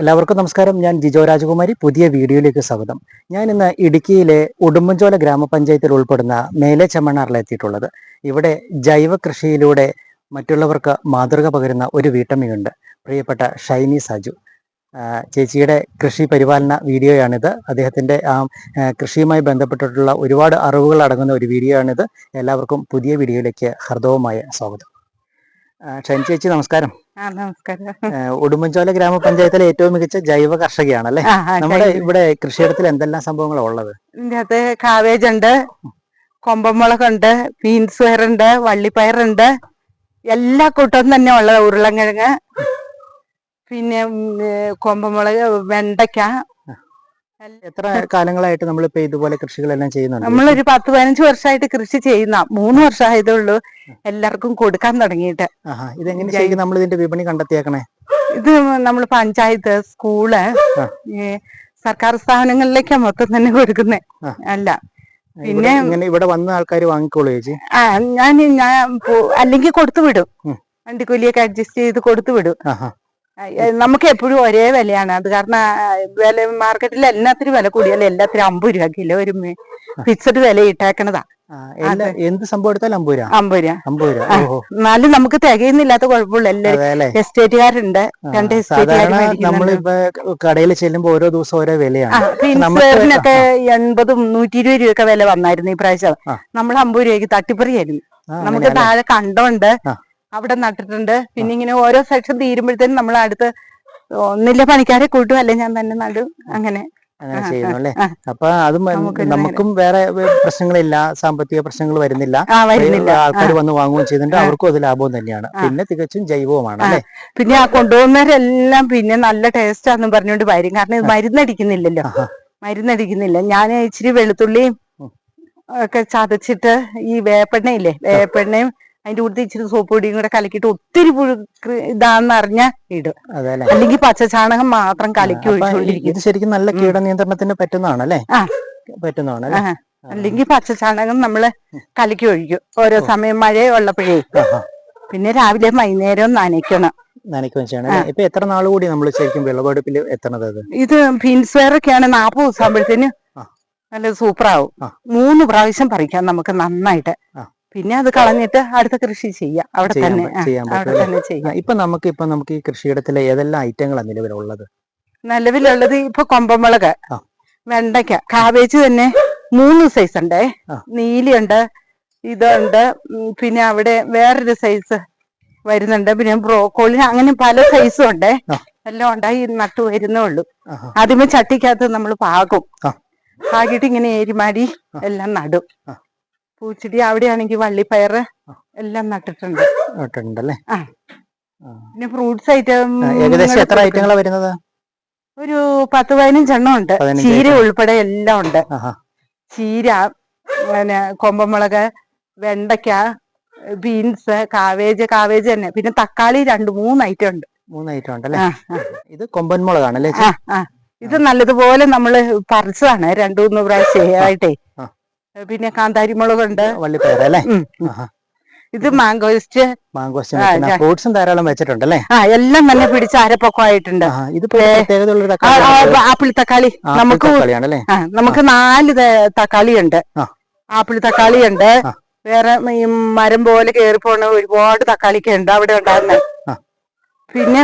എല്ലാവർക്കും നമസ്കാരം. ഞാൻ ജിജോ രാജകുമാരി. പുതിയ വീഡിയോയിലേക്ക് സ്വാഗതം. ഞാൻ ഇന്ന് ഇടുക്കിയിലെ ഉടുമ്പൻചോല ഗ്രാമപഞ്ചായത്തിൽ ഉൾപ്പെടുന്ന മേലെ ചെമ്മണ്ണാറിലെത്തിയിട്ടുള്ളത് ഇവിടെ ജൈവ കൃഷിയിലൂടെ മറ്റുള്ളവർക്ക് മാതൃക പകരുന്ന ഒരു വീട്ടമ്മയുണ്ട്. പ്രിയപ്പെട്ട ഷൈനി സാജു. ചേച്ചിയുടെ കൃഷി പരിപാലന വീഡിയോയാണിത്. അദ്ദേഹത്തിന്റെ ആ കൃഷിയുമായി ബന്ധപ്പെട്ടിട്ടുള്ള ഒരുപാട് അറിവുകൾ അടങ്ങുന്ന ഒരു വീഡിയോയാണിത്. എല്ലാവർക്കും പുതിയ വീഡിയോയിലേക്ക് ഹർദവുമായ സ്വാഗതം. ഷൈനി ചേച്ചി നമസ്കാരം. ഉടുമ്പൻചോല ഗ്രാമപഞ്ചായത്തിലെ ഏറ്റവും മികച്ച ജൈവ കർഷകയാണല്ലേ? അല്ലെ നമ്മുടെ ഇവിടെ കൃഷിയിടത്തിൽ എന്തെല്ലാം സംഭവങ്ങളാണ് ഉള്ളത്? ഇതിന്റെ അകത്ത് കാവേജ് ഉണ്ട് കൊമ്പമുളകുണ്ട് ബീൻസ് പയറുണ്ട് വള്ളിപ്പയറുണ്ട്. എല്ലാ കൂട്ടവും തന്നെ ഉള്ളത് ഉരുളൻകിഴങ്ങ് പിന്നെ കൊമ്പമുളക് വെണ്ടയ്ക്ക എത്ര കാലങ്ങളായിട്ട് നമ്മൾ ഇപ്പൊ ഇതുപോലെ കൃഷികളെല്ലാം ചെയ്യുന്നുണ്ട്? നമ്മളൊരു പത്ത് പതിനഞ്ച് വർഷമായിട്ട് കൃഷി ചെയ്യുന്ന മൂന്ന് വർഷമായതേ ഉള്ളൂ എല്ലാവർക്കും കൊടുക്കാൻ തുടങ്ങിയിട്ട്. ഇതെങ്ങനെ നമ്മൾ ഇതിന്റെ വിപണി കണ്ടെത്തിയേക്കണേ. ഇത് നമ്മൾ പഞ്ചായത്ത് സ്കൂൾ സർക്കാർ സ്ഥാപനങ്ങളിലേക്കാ മൊത്തം തന്നെ കൊടുക്കുന്നേ. അല്ല പിന്നെ ഇങ്ങനെ ഇവിടെ വന്ന ആൾക്കാർ വാങ്ങിക്കോളൂ ചേച്ചി. ആ ഞാൻ ഞാൻ അല്ലെങ്കിൽ കൊടുത്തു വിടും. വണ്ടിക്കൂലിയൊക്കെ അഡ്ജസ്റ്റ് ചെയ്ത് കൊടുത്തു വിടും. നമുക്ക് എപ്പോഴും ഒരേ വിലയാണ്. അത് കാരണം വില മാർക്കറ്റിൽ എല്ലാത്തിനും വില കൂടിയാലും എല്ലാത്തിനും അമ്പത് രൂപ കിലോ ഒരു ഫിക്സഡ് വില ഇട്ടേക്കണതാ. എന്ത് സംഭവം എടുത്താലും രൂപ. അമ്പത് രൂപ. എന്നാലും നമുക്ക് തികയുന്നില്ലാത്ത കുഴപ്പമില്ല എല്ലാവരും എസ്റ്റേറ്റുകാരുണ്ട്. രണ്ട് നമ്മളിപ്പോ കടയിൽ ചെല്ലുമ്പോ ഓരോ ദിവസം ഓരോ വിലയാണ്. ഒക്കെ എൺപതും നൂറ്റി ഇരുപത് രൂപയൊക്കെ വില വന്നായിരുന്നു ഈ പ്രാവശ്യം. നമ്മൾ അമ്പത് രൂപയ്ക്ക് തട്ടിപ്പറിയായിരുന്നു നമുക്ക് താഴെ കണ്ടമുണ്ട് ആ. അവിടെ നട്ടിട്ടുണ്ട്. പിന്നെ ഇങ്ങനെ ഓരോ സെക്ഷൻ തീരുമ്പോഴത്തേനും നമ്മൾ അടുത്ത് ഒന്നില്ല പണിക്കാരെ കൂട്ടും. അല്ലെ ഞാൻ തന്നെ നടും. അങ്ങനെ. അങ്ങനെ ചെയ്യുന്നു അല്ലേ. അപ്പൊ അത് നമുക്കും വേറെ പ്രശ്നങ്ങളില്ല. സാമ്പത്തിക പ്രശ്നങ്ങൾ വരുന്നില്ല. ആൾക്കാർ വന്ന് വാങ്ങുകയും ചെയ്തിട്ടുണ്ട് അവർക്കും അത് ലാഭവും തന്നെയാണ്. പിന്നെ തികച്ചും ജൈവവുമാണ് അല്ലെ? പിന്നെ ആ കൊണ്ടുപോകുന്നവരെല്ലാം പിന്നെ നല്ല ടേസ്റ്റ് ആണെന്ന് പറഞ്ഞുകൊണ്ട് വരും. കാരണം ഇത് മരുന്നടിക്കുന്നില്ലല്ലോ. മരുന്നടിക്കുന്നില്ല. ഞാൻ ഇച്ചിരി വെളുത്തുള്ളിയും ഒക്കെ ചതച്ചിട്ട് ഈ വേപ്പെണ്ണയില്ലേ? വേപ്പെണ്ണയും അതിന്റെ കൂടുതൽ ഇച്ചിരി സോപ്പ് പൊടിയും കൂടെ കലക്കിയിട്ട് ഒത്തിരി പുഴു ഇതാണെന്ന് അറിഞ്ഞ ഇടും. അല്ലെങ്കിൽ പച്ചചാണകം മാത്രം കലക്കി ഒഴിച്ചുകൊണ്ടിരിക്കും ഇത് ശരിക്കും നല്ല കീടനിയന്ത്രണത്തിന് പറ്റുന്നതാണ് അല്ലേ ആ. പറ്റുന്നതാണ്. അല്ലെങ്കിൽ പച്ചചാണകം നമ്മൾ കലക്കി ഒഴിക്കും. ഓരോ സമയം മഴ ഉള്ളപ്പോഴേ. പിന്നെ രാവിലെ വൈകുന്നേരം നനയ്ക്കണം. നനയ്ക്കുകയും ചെയ്യണം ഇപ്പൊ എത്ര നാൾ കൂടി നമ്മൾ ശരിക്കും വിളവെടുപ്പിൽ എത്തണത് ഇത് ബീൻസ് വേറൊക്കെയാണ് നാപ്പത് ദിവസം ആകുമ്പോഴത്തേന്. നല്ല സൂപ്പർ ആവും മൂന്ന് പ്രാവശ്യം പറിക്കാം നമുക്ക് നന്നായിട്ട്. പിന്നെ അത് കളഞ്ഞിട്ട് അടുത്ത കൃഷി ചെയ്യാം. അവിടെ തന്നെ ചെയ്യാൻ അവിടെ തന്നെ ചെയ്യാം. ഇപ്പൊ നമുക്ക് ഇപ്പൊ നമുക്ക് ഈ കൃഷിയിടത്തിലെ ഏതെല്ലാം ഐറ്റങ്ങളാണ് നിലവിലുള്ളത്? നിലവിലുള്ളത് ഇപ്പൊ കൊമ്പമുളക്. വെണ്ടയ്ക്ക കാബേജ് തന്നെ മൂന്ന് സൈസ് ഉണ്ട്. നീലിയുണ്ട് ഇതുണ്ട് പിന്നെ അവിടെ വേറൊരു സൈസ് വരുന്നുണ്ട്. പിന്നെ ബ്രോക്കോളി അങ്ങനെ പല സൈസും ഉണ്ട്. എല്ലാം ഉണ്ടായി നട്ടു വരുന്നേ ഉള്ളൂ. ആദ്യമേ ചട്ടിക്കകത്ത് നമ്മൾ പാകും. പാകിട്ട് പാകിയിട്ട് ഇങ്ങനെ ഏരിമാടി എല്ലാം നടും. പൂച്ചെടി അവിടെയാണെങ്കിൽ വള്ളിപ്പയറ് ആ. എല്ലാം നട്ടിട്ടുണ്ട്. ആ. പിന്നെ ഫ്രൂട്ട്സ് ഐറ്റം ഏകദേശം എത്ര ഐറ്റങ്ങളാണ് വരുന്നത്? ഒരു പത്ത് പതിനഞ്ചെണ്ണം ഉണ്ട്. ചീര ഉൾപ്പെടെ എല്ലാം ഉണ്ട്. ചീര പിന്നെ കൊമ്പമുളക് വെണ്ടയ്ക്ക ബീൻസ് കാവേജ് കാവേജ് തന്നെ. പിന്നെ തക്കാളി രണ്ട് മൂന്ന് ഐറ്റം ഉണ്ട്. മൂന്ന് ഐറ്റം ഉണ്ടല്ലേ? ആ, ആ, ഇത് കൊമ്പൻ മുളകാണല്ലേ. ഇത് നല്ലതുപോലെ നമ്മൾ പറിച്ചതാണ്. രണ്ടു മൂന്ന് പ്രാവശ്യമായിട്ടേ ആ. പിന്നെ കാന്താരി മുളകുണ്ട് വള്ളിപ്പയർ അല്ലേ. ഇത് മാംഗോസ്റ്റ് മാംഗോസ്റ്റ് ഫ്രൂട്ട്സും ധാരാളം വെച്ചിട്ടുണ്ടല്ലേ? ആ എല്ലാം തന്നെ പിടിച്ച് അരപ്പൊക്കമായിട്ടുണ്ട് ആപ്പിൾ തക്കാളി. നമുക്ക് നമുക്ക് നാല് തക്കാളി ഉണ്ട് ആപ്പിൾ തക്കാളി ഉണ്ട് വേറെ മരം പോലെ കയറി പോണ ഒരുപാട് തക്കാളിക്ക് ഉണ്ട് അവിടെ ഉണ്ടാകുന്നത് ആ. പിന്നെ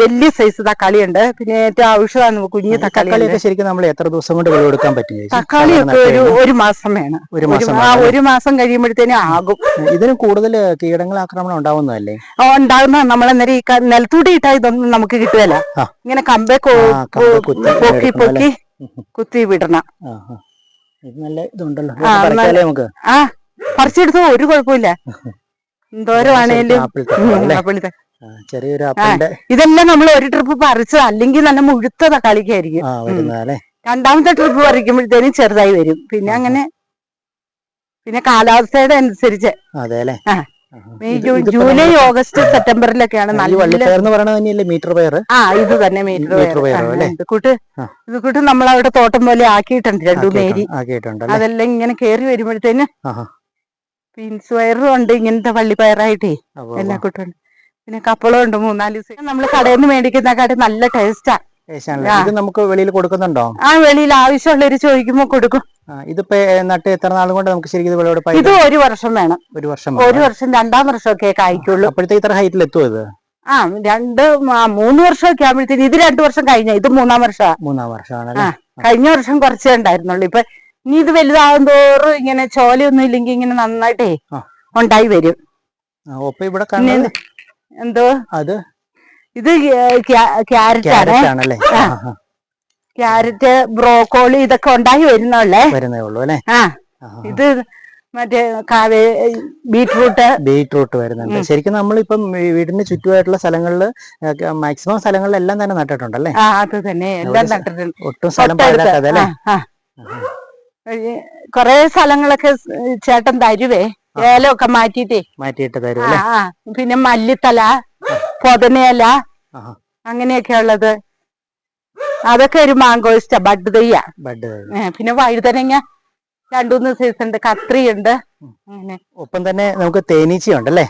വലിയ സൈസ് തക്കാളി ഉണ്ട് പിന്നെ ഏറ്റവും ആവശ്യമാണ് കുഞ്ഞു തക്കാളി ശരിക്കും നമ്മൾ എത്ര ദിവസം കൊണ്ട് വിളവെടുക്കാൻ പറ്റും തക്കാളി ഒരു ഒരു മാസം വേണം. ഒരു മാസം ആ ഒരു മാസം കഴിയുമ്പോഴത്തേനും ആകും. ഇതിന് കൂടുതൽ കീടങ്ങൾ ആക്രമണം ഉണ്ടാവുന്നതല്ലേ ഉണ്ടാകുന്ന നമ്മളന്നേരം ഈ നിലത്തൂടി ഇട്ടാ ഇതൊന്നും നമുക്ക് കിട്ടുകയല്ല ഇങ്ങനെ കമ്പെ പൊക്കി പൊക്കി കുത്തി വിടണം. നല്ല ഇതുണ്ടല്ലോ. നമുക്ക്? ആ പറിച്ചെടുത്തു ഒരു കുഴപ്പമില്ല. എന്തോരമാണേലും. ആപ്പിൾ ചെറിയൊരു ആപ്പിളിന്റെ ഇതെല്ലാം നമ്മൾ ഒരു ട്രിപ്പ് പറിച്ചത്. അല്ലെങ്കിൽ നല്ല മുഴുത്ത തക്കാളിക്കായിരിക്കും രണ്ടാമത്തെ ട്രിപ്പ് പറിക്കുമ്പോഴത്തേനും ചെറുതായി വരും. പിന്നെ അങ്ങനെ പിന്നെ കാലാവസ്ഥയുടെ അനുസരിച്ച്. അതെ അല്ലേ ജൂലൈ ഓഗസ്റ്റ് സെപ്റ്റംബറിലൊക്കെയാണ് നല്ല മീറ്റർ പയർ? ആ ഇത് തന്നെ മീറ്റർ പയർ? ഇത് കൂട്ട് ഇത് കൂട്ട് നമ്മൾ അവിടെ തോട്ടം പോലെ ആക്കിയിട്ടുണ്ട് രണ്ടു മേരി. അതെല്ലാം ഇങ്ങനെ കേറി വരുമ്പോഴത്തേന്. ബീൻസ് പയറും ഉണ്ട് ഇങ്ങനത്തെ വള്ളിപ്പയറായിട്ടേ എല്ലാ കൂട്ടുണ്ട്. പിന്നെ കപ്പളം ഉണ്ട് മൂന്നാൽ ദിവസം. നമ്മൾ കടയിൽ നിന്ന് മേടിക്കുന്നതിനെക്കാട്ടി നല്ല ടേസ്റ്റാ ഇത് നമുക്ക് വെളിയിൽ കൊടുക്കുന്നുണ്ടോ? ആ വെളിയിൽ ആവശ്യമുള്ളവര് ചോദിക്കുമ്പോ കൊടുക്കും. ഇതിപ്പോ നട്ട് എത്ര നാളും കൊണ്ട് നമുക്ക് ശരിക്കും ഇത് വിളവെടുപ്പായി ഇത് ഒരു വർഷം വേണം. ഒരു വർഷം ഒരു വർഷം രണ്ടാം വർഷമൊക്കെ കായ്ക്കുള്ളൂ അപ്പോഴത്തേക്ക് ഇത്ര ഹൈറ്റിൽ എത്തുമോ ഇത്? ആ രണ്ട് മൂന്ന് വർഷമൊക്കെ ആകുമ്പോഴത്തേക്ക് ഇത് രണ്ടു വർഷം കഴിഞ്ഞ ഇത് മൂന്നാം വർഷമാ മൂന്നാം വർഷമാണ് കഴിഞ്ഞ വർഷം കുറച്ചേ ഉണ്ടായിരുന്നുള്ളൂ. ഇപ്പൊ ഇനി ഇത് വലുതാകും തോറും ഇങ്ങനെ ചോലയൊന്നും ഇല്ലെങ്കിൽ ഇങ്ങനെ നന്നായിട്ടേ ഉണ്ടായി വരും. ഇവിടെ എന്തോ? അത്? ഇത് ക്യാരറ്റ് ആണ്. ക്യാരറ്റ് ബ്രോക്കോളി ഇതൊക്കെ ഉണ്ടായി വരുന്നുള്ളേ വരുന്നേ ഉള്ളൂ അല്ലേ. ഇത് മറ്റേ കാവേ ബീട്രൂട്ട്. ബീട്രൂട്ട് വരുന്നുണ്ട്. ശരിക്കും നമ്മളിപ്പം വീടിന് ചുറ്റുമായിട്ടുള്ള സ്ഥലങ്ങളിൽ മാക്സിമം സ്ഥലങ്ങളിലെല്ലാം തന്നെ നട്ടിട്ടുണ്ടല്ലേ ആ അത് തന്നെ. എല്ലാം നട്ടിട്ടുണ്ട്. ഒട്ടും സ്ഥലം. പാഴാക്കാതെ അല്ലേ. കൊറേ സ്ഥലങ്ങളൊക്കെ ചേട്ടൻ തരുവേ. ഏലമൊക്കെ മാറ്റിട്ടേ മാറ്റിയിട്ട്. തരും ആ പിന്നെ മല്ലിത്തല പൊതനയില. അങ്ങനെയൊക്കെ ഉള്ളത് അതൊക്കെ ഒരു മാങ്കോയിസ്റ്റ ബഡ് തയ്യ ബഡ് പിന്നെ വഴുതനങ്ങ രണ്ടുമൂന്ന് സൈസ് ഉണ്ട് കത്രി ഉണ്ട് ഒപ്പം തന്നെ നമുക്ക് തേനീച്ചയുണ്ട് അല്ലേ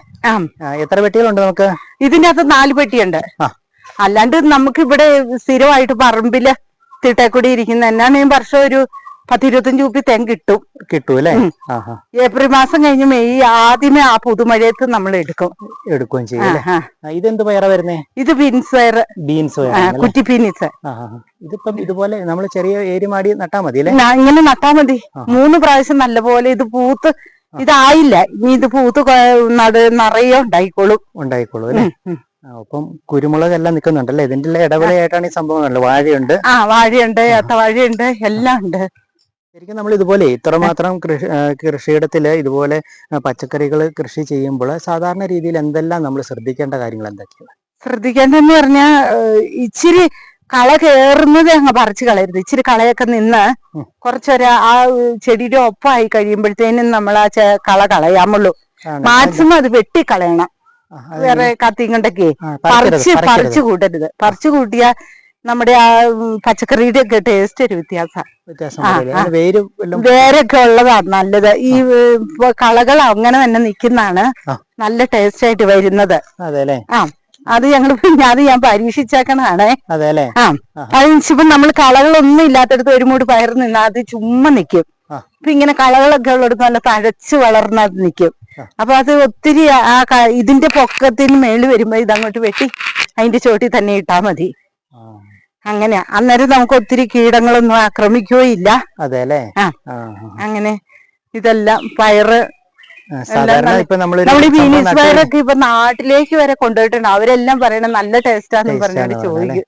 എത്ര പെട്ടികളുണ്ട് നമുക്ക്? ഇതിന്റെ അകത്ത് നാല് പെട്ടിയുണ്ട്. അല്ലാണ്ട് നമുക്ക് ഇവിടെ സ്ഥിരമായിട്ട് പറമ്പിൽ തിട്ടക്കൂടി ഇരിക്കുന്ന എന്നാണ് ഈ വർഷം ഒരു പത്തിരുപത്തഞ്ച് കുപ്പി തെങ്ങ് കിട്ടും. കിട്ടും അല്ലേ. ഏപ്രിൽ മാസം കഴിഞ്ഞ് മെയ് ആദ്യമേ ആ പുതുമഴയത്ത് നമ്മൾ എടുക്കും. എടുക്കുകയും ചെയ്യും ഇതെന്ത് പയറാ വരുന്നേ? ഇത് ബീൻസ് പയർ. ബീൻസ് കുറ്റി ബീൻസ്. ഇതിപ്പം ഇതുപോലെ നമ്മൾ ചെറിയ ഏരിമാടി നട്ടാ മതി അല്ലേ? ഇങ്ങനെ നട്ടാ മതി. മൂന്ന് പ്രാവശ്യം നല്ലപോലെ ഇത് പൂത്ത് ഇതായില്ല. ഇനി ഇത് പൂത്ത് നട നിറയെ ഉണ്ടായിക്കോളും. ഉണ്ടായിക്കോളും അല്ലേ? അപ്പം കുരുമുളക് എല്ലാം നിൽക്കുന്നുണ്ടല്ലേ? ഇതിന്റെ ഇടവേളയായിട്ടാണ് ഈ സംഭവം വാഴയുണ്ട്. ആ വാഴയുണ്ട് ഏത്തവാഴയുണ്ട് എല്ലാം ഉണ്ട്. ശരിക്കും നമ്മൾ ഇതുപോലെ ഇത്രമാത്രം കൃഷി കൃഷിയിടത്തിൽ ഇതുപോലെ പച്ചക്കറികൾ കൃഷി ചെയ്യുമ്പോൾ സാധാരണ രീതിയിൽ എന്തെല്ലാം നമ്മൾ ശ്രദ്ധിക്കേണ്ട കാര്യങ്ങൾ എന്തൊക്കെയാണ്? ശ്രദ്ധിക്കേണ്ടതെന്ന് പറഞ്ഞാൽ ഇച്ചിരി കള കയറുന്നത് അങ്ങ് പറിച്ചു കളയരുത്. ഇച്ചിരി കളയൊക്കെ നിന്ന്. കുറച്ചൊരു ആ ചെടിയുടെ ഒപ്പമായി കഴിയുമ്പോഴത്തേനും നമ്മൾ ആ കള കളയാമുള്ളൂ. മാക്സിമം അത് വെട്ടിക്കളയണം. കളയണം വേറെ കത്തിയും കൊണ്ടൊക്കെ പറിച്ച് പറിച്ചു കൂട്ടരുത്. പറിച്ചു കൂട്ടിയാ നമ്മുടെ ആ പച്ചക്കറിയുടെ ഒക്കെ ടേസ്റ്റ് ഒരു വ്യത്യാസം. വേരൊക്കെ ഉള്ളതാണ് നല്ലത്. ഈ കളകൾ അങ്ങനെ തന്നെ നിൽക്കുന്നതാണ് നല്ല ടേസ്റ്റ് ആയിട്ട് വരുന്നത്. ആ അത് ഞങ്ങൾ അത് ഞാൻ പരീക്ഷിച്ചേക്കണതാണേ. ആ ആ. നമ്മൾ കളകളൊന്നും ഇല്ലാത്തടത്ത് ഒരു മൂട് പയർ നിന്നാൽ അത് ചുമ്മാ നിക്കും. ആ. ഇപ്പൊ ഇങ്ങനെ കളകളൊക്കെ ഉള്ളിടത്ത് നല്ല തഴച്ച് വളർന്ന ആ. അപ്പൊ അത് ഒത്തിരി ആ ഇതിന്റെ പൊക്കത്തിന് മേളിൽ വരുമ്പോ ഇതങ്ങോട്ട് വെട്ടി അതിന്റെ ചോട്ടിൽ തന്നെ ഇട്ടാ മതി. അങ്ങനെ അന്നേരം നമുക്ക് ഒത്തിരി കീടങ്ങളൊന്നും ആക്രമിക്കുകയില്ല അതെ അല്ലേ അങ്ങനെ ഇതെല്ലാം പയറ് ഈ ബീനീസ് പയറൊക്കെ ഇപ്പൊ നാട്ടിലേക്ക് വരെ കൊണ്ടുപോയിട്ടുണ്ട്. അവരെല്ലാം പറയണ നല്ല ടേസ്റ്റാന്ന് പറഞ്ഞു ചോദിക്കും.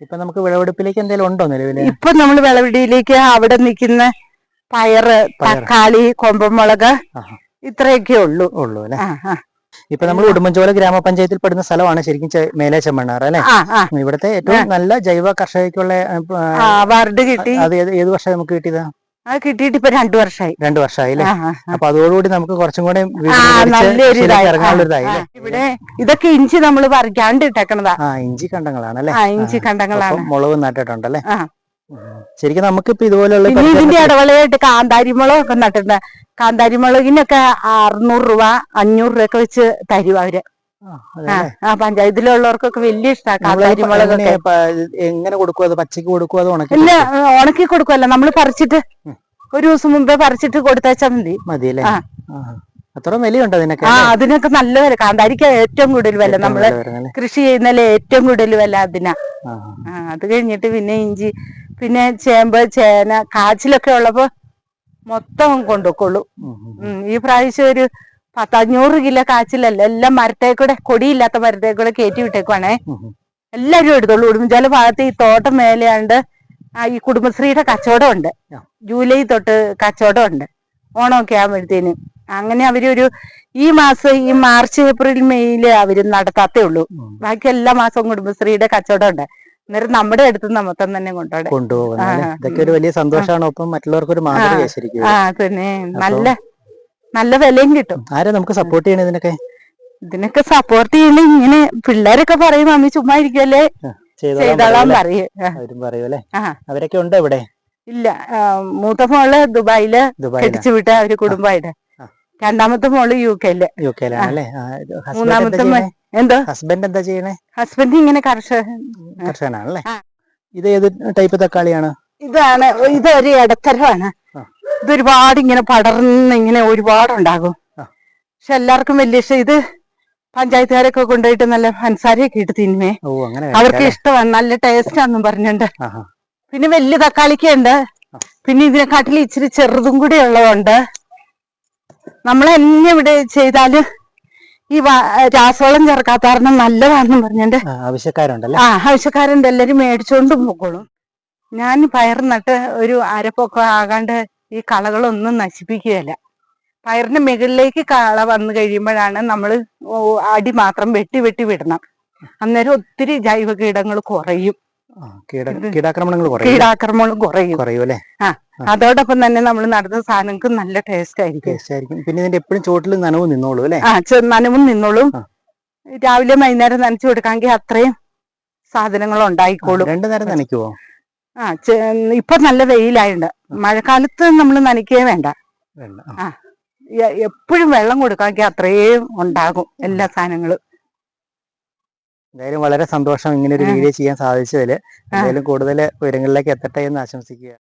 ഇപ്പൊ നമുക്ക് വിളവെടുപ്പിലേക്ക് എന്തെങ്കിലും ഉണ്ടോ നിലവിൽ? ഇപ്പൊ നമ്മൾ വിളവെടിയിലേക്ക് അവിടെ നിൽക്കുന്ന പയറ് തക്കാളി കൊമ്പൻ മുളക് ഇത്രയൊക്കെ ഉള്ളൂ. ഉള്ളൂ അല്ലെ? ഇപ്പൊ നമ്മൾ ഉടുമ്പൻചോല ഗ്രാമപഞ്ചായത്തിൽ പെടുന്ന സ്ഥലമാണ് ശരിക്കും മേലെ ചെമ്മണ്ണാർ അല്ലെ? ഇവിടുത്തെ ഏറ്റവും നല്ല ജൈവ കർഷകയ്ക്കുള്ള അവാർഡ് കിട്ടി. അത് ഏത് വർഷം നമുക്ക് കിട്ടിയതാ? അത് കിട്ടിയിട്ട് ഇപ്പൊ രണ്ടു വർഷമായി രണ്ടു വർഷമായി അല്ലേ. അപ്പൊ അതോടുകൂടി നമുക്ക് കുറച്ചും കൂടെ ഇവിടെ ഇതൊക്കെ ഇഞ്ചി നമ്മൾ പറിക്കാണ്ട് ഇട്ടേക്കണതാ. ഇഞ്ചി കണ്ടങ്ങളാണ് അല്ലേ? ഇഞ്ചി കണ്ടങ്ങളാണ്. മുളക് നട്ടിട്ടുണ്ടല്ലേ? ഉം. ശരിക്കും നമുക്കിപ്പോ ഇതുപോലെയുള്ള ഇതിന്റെ ഇടവേളയായിട്ട് കാന്താരി മുളകൊക്കെ നട്ടിട്ടുണ്ട്. കാന്താരി മുളകിനൊക്കെ അറുന്നൂറ് രൂപ അഞ്ഞൂറ് രൂപ ഒക്കെ വെച്ച് തരും അവർ. ആ, പഞ്ചായത്തിലുള്ളവർക്കൊക്കെ വലിയ ഇഷ്ടമാണ് എങ്ങനെ കൊടുക്കും? അത് പച്ചക്ക് കൊടുക്കും? അത് ഉണക്കി ഇല്ല ഉണക്കി കൊടുക്കുമല്ല നമ്മൾ പറിച്ചിട്ട് ഒരു ദിവസം മുമ്പേ പറിച്ചിട്ട് കൊടുത്തേച്ചാ മതി. മതി ആ. അത്ര വിലയുണ്ട് അതിനൊക്കെ? ആ അതിനൊക്കെ നല്ല വില. കാന്താരിക്ക് ഏറ്റവും കൂടുതൽ വില. നമ്മൾ കൃഷി ചെയ്യുന്നതിൽ ഏറ്റവും കൂടുതൽ വില അതിനാ. അത് കഴിഞ്ഞിട്ട് പിന്നെ ഇഞ്ചി പിന്നെ ചേമ്പ് ചേന കാച്ചിലൊക്കെ ഉള്ളപ്പോ മൊത്തം കൊണ്ടുപോയിക്കോളൂ ഈ പ്രാവശ്യം ഒരു പത്തഞ്ഞൂറ് കിലോ കാച്ചിലല്ല എല്ലാം മരത്തേക്കൂടെ കൊടിയില്ലാത്ത മരത്തേക്കൂടെ കയറ്റി വിട്ടേക്കുവാണേ. എല്ലാരും എടുത്തോളൂ. ഉടുമ്പൻചോല ഭാഗത്ത് ഈ തോട്ടം മേലെയാണ്ട് ആ ഈ കുടുംബശ്രീയുടെ കച്ചവടം ഉണ്ട് ജൂലൈ തൊട്ട് കച്ചവടം ഉണ്ട് ഓണമൊക്കെ ആകുമ്പോഴത്തേനും അങ്ങനെ അവരൊരു ഈ മാസം ഈ മാർച്ച് ഏപ്രിൽ മെയ്യിൽ അവർ നടത്താത്തേ ഉള്ളൂ. ബാക്കി എല്ലാ മാസവും കുടുംബശ്രീയുടെ കച്ചവടം ഉണ്ട് അന്നേരം നമ്മുടെ അടുത്ത് മൊത്തം തന്നെ കൊണ്ടുപോകുന്നത് ഇതൊക്കെ ഒരു വലിയ സന്തോഷമാണ് ഒപ്പം മറ്റുള്ളവർക്ക് ഒരു മാതൃക ആ പിന്നെ നല്ല നല്ല വിലയും കിട്ടും. ആരാ നമുക്ക് സപ്പോർട്ട് ചെയ്യണേ ഇതിനൊക്കെ? ഇതിനൊക്കെ സപ്പോർട്ട് ചെയ്യണേ ഇങ്ങനെ പിള്ളേരൊക്കെ പറയും മമ്മി ചുമ്മാ ഇരിക്കല്ലേ ചെയ്തോളാം പറയും അവരൊക്കെ ഉണ്ട് ഇവിടെ? ഇല്ല മൂത്ത മോൾ ദുബായിൽ കെട്ടിച്ചു വിട്ട ഒരു കുടുംബമായിട്ട് രണ്ടാമത്തെ മോൾ യു കെയിൽ. മൂന്നാമത്തെ എന്താ? ഹസ്ബൻഡ് എന്താ ചെയ്യണേ? ഹസ്ബൻഡ് ഇങ്ങനെ കർഷക കർഷകനാണല്ലേ. ഇത് ഏത് ടൈപ്പ് തക്കാളിയാണ്? ഇതാണ്. ഇതൊരു ഇടത്തരമാണ്. ഇതൊരുപാട് ഇങ്ങനെ പടർന്ന് ഇങ്ങനെ ഒരുപാട് ഉണ്ടാകും പക്ഷെ എല്ലാവർക്കും വലിയ ഇഷ്ടം. ഇത് പഞ്ചായത്തുകാരൊക്കെ കൊണ്ടുപോയിട്ട് നല്ല പഞ്ചസാരയൊക്കെ ഇട്ട് തിന്നുമേ. അങ്ങനെ അവർക്ക് ഇഷ്ടമാണ്. നല്ല ടേസ്റ്റ് ആണെന്നും പറഞ്ഞിട്ടുണ്ട് പിന്നെ വലിയ തക്കാളിക്ക ഉണ്ട് പിന്നെ ഇതിനെക്കാട്ടിൽ ഇച്ചിരി ചെറുതും കൂടി ഉള്ളതുണ്ട് നമ്മൾ എന്നെ ഇവിടെ ചെയ്താൽ ഈ രാസവളം ചേർക്കാത്ത കാരണം നല്ലതാണെന്നും പറഞ്ഞിട്ടുണ്ട് ആ, ആവശ്യക്കാരുണ്ടല്ലേ? ആ ആവശ്യക്കാരുണ്ട്. എല്ലാരും മേടിച്ചോണ്ടും പോക്കോളും ഞാൻ പയർ നട്ട് ഒരു അരപ്പൊക്കെ ആകാണ്ട് ഈ കളകളൊന്നും നശിപ്പിക്കുകയല്ല. പയറിന്റെ മുകളിലേക്ക് കള വന്നു കഴിയുമ്പോഴാണ് നമ്മൾ അടി മാത്രം വെട്ടി വെട്ടി വിടണം. അന്നേരം ഒത്തിരി ജൈവ കീടങ്ങൾ കുറയും. ആ, കീട കീടാക്രമണങ്ങൾ കുറയും. കുറയും. അല്ലേ? അതോടൊപ്പം തന്നെ നമ്മൾ നടന്ന സാധനങ്ങൾക്ക് നല്ല ടേസ്റ്റ് ആയിരിക്കും. ടേസ്റ്റ് ആയിരിക്കും പിന്നെ ഇതിന്റെ എപ്പോഴും ചോട്ടിൽ നനവും നിന്നോളൂ അല്ലേ? ആ നനവും നിന്നോളും. രാവിലെ വൈകുന്നേരം നനച്ചു കൊടുക്കാമെങ്കിൽ അത്രയും സാധനങ്ങൾ ഉണ്ടായിക്കോളും. രണ്ടു നേരം നനയ്ക്കുവോ? ആ ഇപ്പൊ നല്ല വെയിലായുണ്ട് മഴക്കാലത്ത് നമ്മൾ നനയ്ക്കേ വേണ്ട. വേണ്ട. ആ. എപ്പോഴും വെള്ളം കൊടുക്കാമെങ്കിൽ അത്രയും ഉണ്ടാകും എല്ലാ സാധനങ്ങളും. എന്തായാലും വളരെ സന്തോഷം ഇങ്ങനെ ഒരു. വീഡിയോ ചെയ്യാൻ സാധിച്ചതിൽ എന്തായാലും കൂടുതൽ ഉയരങ്ങളിലേക്ക് എത്തട്ടെ എന്ന് ആശംസിക്കുക